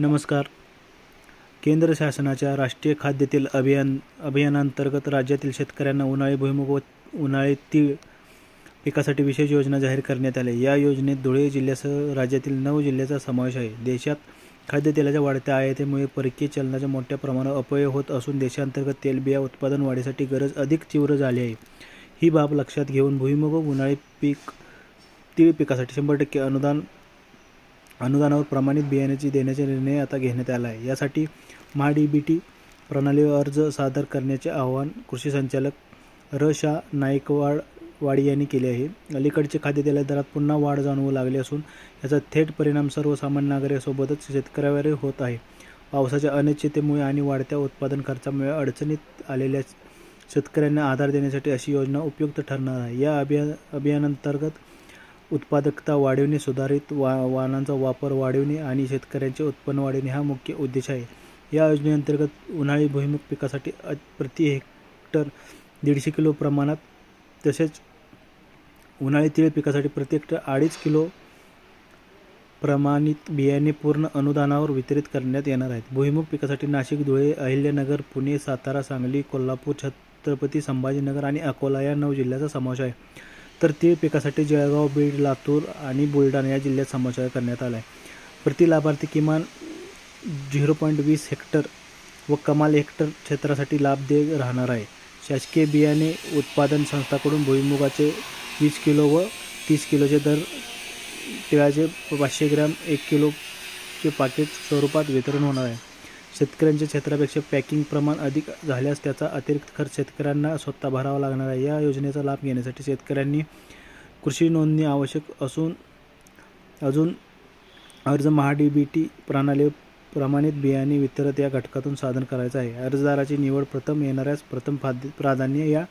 नमस्कार. केंद्र शासनाच्या राष्ट्रीय खाद्यतेल अभियान अभियानांतर्गत राज्यातील शेतकऱ्यांना उन्हाळी भुईमुग व उन्हाळी तीळ पिकासाठी विशेष योजना जाहीर करण्यात आली. या योजनेत धुळे जिल्ह्यासह राज्यातील नऊ जिल्ह्याचा समावेश आहे. देशात खाद्यतेलाच्या वाढत्या आयातीमुळे परकीय चलनाच्या मोठ्या प्रमाणावर अपव्यय होत असून देशांतर्गत तेलबिया उत्पादन वाढीसाठी गरज अधिक तीव्र झाली आहे. ही बाब लक्षात घेऊन भुईमुग व उन्हाळी पीक तीळ पिकासाठी शंभर टक्के अनुदान अनुदानावर प्रमाणित बियाण्याची देण्याचा निर्णय आता घेण्यात आला आहे. यासाठी महाडीबीटी प्रणालीवर अर्ज सादर करण्याचे आवाहन कृषी संचालक र. शा. नाईकवाड वाडी यांनी केले आहे. अलीकडचे खाद्यतेला दरात पुन्हा वाढ जाणवू लागली असून याचा थेट परिणाम सर्वसामान्य नागरिकांसोबतच शेतकऱ्यावरही होत आहे. पावसाच्या अनिश्चिततेमुळे आणि वाढत्या उत्पादन खर्चामुळे अडचणीत आलेल्या शेतकऱ्यांना आधार देण्यासाठी अशी योजना उपयुक्त ठरणार आहे. या अभिया अभियानांतर्गत उत्पादकता वाढविणे सुधारित वा वाहनांचा वापर वाढविणे आणि शेतकऱ्यांचे उत्पन्न वाढविणे हा मुख्य उद्देश आहे. या योजनेअंतर्गत उन्हाळी भुईमुग पिकासाठी प्रति हेक्टर दीडशे किलो प्रमाणात तसेच उन्हाळी तीळ पिकासाठी प्रति हेक्टर अडीच किलो प्रमाणित बियाणे पूर्ण अनुदानावर वितरित करण्यात येणार आहेत. भुईमुग पिकासाठी नाशिक धुळे अहिल्यानगर पुणे सातारा सांगली कोल्हापूर छत्रपती संभाजीनगर आणि अकोला या नऊ जिल्ह्याचा समावेश आहे. तर ते पिकासाठी जळगाव बीड लातूर आणि बुलढाणा या जिल्ह्यात समाचार करण्यात आला आहे प्रति लाभार्थी किमान झिरो पॉईंट वीस हेक्टर व कमाल हेक्टर क्षेत्रासाठी लाभ दे राहणार आहे. शासकीय बियाणे उत्पादन संस्थाकडून भुईमुगाचे वीस किलो व तीस किलोचे दर तिळाचे पाचशे ग्रॅम एक किलोचे पाकिट स्वरूपात वितरण होणार आहे. शेतकऱ्यांच्या क्षेत्रापेक्षा पॅकिंग प्रमाण अधिक झाल्यास त्याचा अतिरिक्त खर्च शेतकऱ्यांना स्वतः भरावा लागणार आहे. या योजनेचा लाभ घेण्यासाठी शेतकऱ्यांनी कृषी नोंदणी आवश्यक असून अजून अर्ज महाडीबीटी प्रणाली प्रमाणित बियाणे वितरत या घटकातून साधन करायचं आहे. अर्जदाराची निवड प्रथम येणाऱ्यास प्रथम फाद प्राधान्य या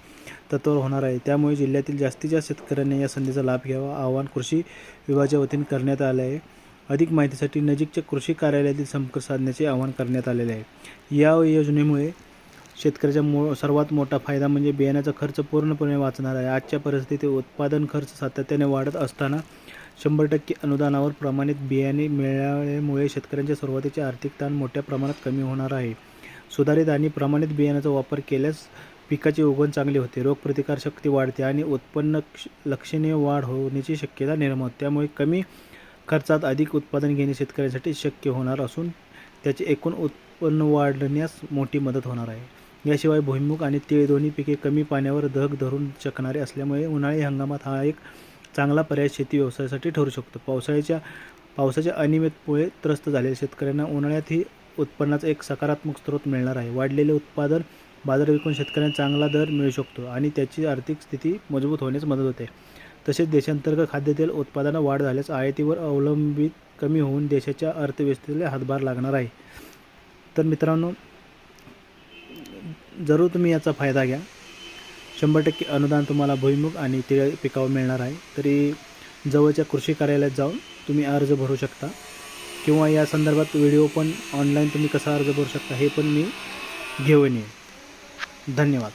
तत्वावर होणार आहे. त्यामुळे जिल्ह्यातील जास्तीत जास्त शेतकऱ्यांनी या संधीचा लाभ घ्यावा. आवाहन कृषी विभागाच्या वतीने करण्यात आले आहे. अधिक माहितीसाठी नजीकच्या कृषी कार्यालयातील संपर्क साधण्याचे आवाहन करण्यात आलेले आहे. या योजनेमुळे शेतकऱ्याचा मो सर्वात मोठा फायदा म्हणजे बियाण्याचा खर्च पूर्णपणे वाचणार आहे. आजच्या परिस्थितीत उत्पादन खर्च सातत्याने वाढत असताना शंभर टक्के अनुदानावर प्रमाणित बियाणे मिळाल्यामुळे शेतकऱ्यांच्या सुरुवातीचे आर्थिक ताण मोठ्या प्रमाणात कमी होणार आहे. सुधारित आणि प्रमाणित बियाण्याचा वापर केल्यास पिकाची उगवण चांगली होते. रोगप्रतिकारशक्ती वाढते आणि उत्पन्न लक्षणीय वाढ होण्याची शक्यता निर्माण होते. त्यामुळे कमी खर्चात अधिक उत्पादन घेणे शेतकऱ्यांसाठी शक्य होणार असून त्याचे एकूण उत्पन्न वाढण्यास मोठी मदत होणार आहे. याशिवाय भुईमुग आणि तीळ दोन्ही पिके कमी पाण्यावर धग धरून शकणारे असल्यामुळे उन्हाळी हंगामात हा एक चांगला पर्याय शेती व्यवसायासाठी ठरू शकतो. पावसाळ्याच्या पावसाच्या अनियमितमुळे त्रस्त झालेल्या शेतकऱ्यांना उन्हाळ्यातही उत्पन्नाचा एक सकारात्मक स्रोत मिळणार आहे. वाढलेले उत्पादन बाजार विकून शेतकऱ्यांना चांगला दर मिळू शकतो आणि त्याची आर्थिक स्थिती मजबूत होण्यास मदत होते. तसेच देशांतर्गत खाद्यतेल उत्पादनात वाढ झाल्यास आयातीवर अवलंबित कमी होऊन देशाच्या अर्थव्यवस्थेला हातभार लागणार आहे. तर मित्रांनो जरूर तुम्ही याचा फायदा घ्या. शंभर टक्के अनुदान तुम्हाला भुईमुग आणि तिळ पिकावर मिळणार आहे. तरी जवळच्या कृषी कार्यालयात जाऊन तुम्ही अर्ज भरू शकता. किंवा या संदर्भात व्हिडिओ पण ऑनलाईन तुम्ही कसा अर्ज भरू शकता हे पण मी घेऊन येईन. धन्यवाद.